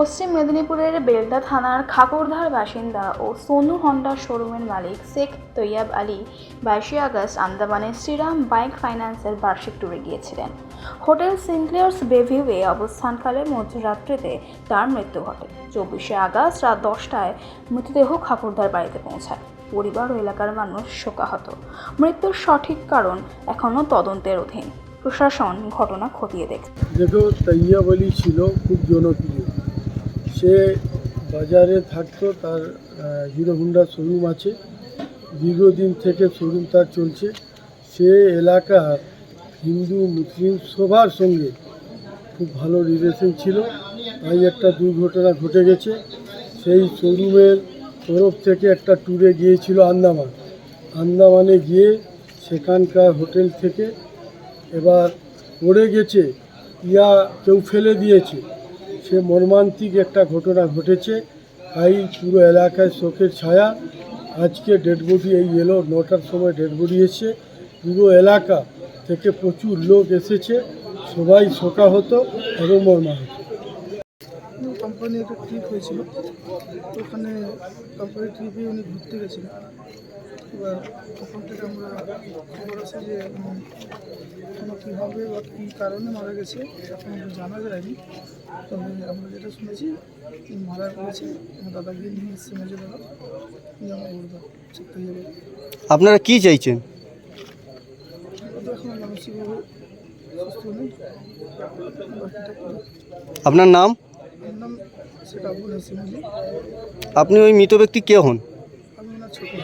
পশ্চিম মেদিনীপুরের বেলদা থানার খাকুরধার বাসিন্দা ও সোনু হন্ডা শোরুমের মালিক শেখ তৈয়াব আলী বাইশে আগস্ট আন্দামানের শ্রীরাম বাইক ফাইন্যান্সের বার্ষিক ট্যুরে গিয়েছিলেন। হোটেল সিনক্লিয়ার্স বেভিউয়ে অবস্থানকালে মধ্যরাত্রিতে তার মৃত্যু ঘটে। চব্বিশে আগস্ট রাত দশটায় মৃতদেহ খাকুরধার বাড়িতে পৌঁছায়। পরিবার ও এলাকার মানুষ শোকাহত। মৃত্যুর সঠিক কারণ এখনও তদন্তের অধীন। প্রশাসন ঘটনা খতিয়ে দেখছে। দেখো তৈয়া বলি ছিল, খুব জনপ্রিয়। সে বাজারে থাকতো, তার হিরো হুন্ডা শোরুম আছে। দীর্ঘদিন থেকে শোরুম তার চলছে। সে এলাকার হিন্দু মুসলিম সবার সঙ্গে খুব ভালো রিলেশন ছিল। তাই একটা দুর্ঘটনা ঘটে গেছে। সেই শোরুমের তরফ থেকে একটা ট্যুরে গিয়েছিল আন্দামান। আন্দামানে গিয়ে সেখানকার হোটেল থেকে এবার পড়ে গেছে। ইয়া কেউ ফেলে দিয়েছে। সে মর্মান্তিক একটা ঘটনা ঘটেছে। তাই পুরো এলাকায় শোকের ছায়া। আজকে ডেড বডি এই এলো, নটার সময় ডেড বডি এসে পুরো এলাকা থেকে প্রচুর লোক এসেছে। সবাই শোকাহত এবং মর্মাহত। কোম্পানি একটা ট্রিপ হয়েছিল। ওখানে কোম্পানি ট্রিপে উনি ঘুরতে গেছিলেন। তখন থেকে আমরা খবর আছে যে কোনো কীভাবে বা কী কারণে মারা গেছে এখন জানা যায়নি। তবে আমরা যেটা শুনেছি মারা গেছে আমার দাদা গিয়ে নিয়ে এসছে শিখতে যাবে। আপনারা কি চাইছেন? এখন মানসিকভাবে সুস্থ নেই। আপনার নাম? নাম সেটা আপনি ওই মৃত ব্যক্তি কে হন? আমি ছোটো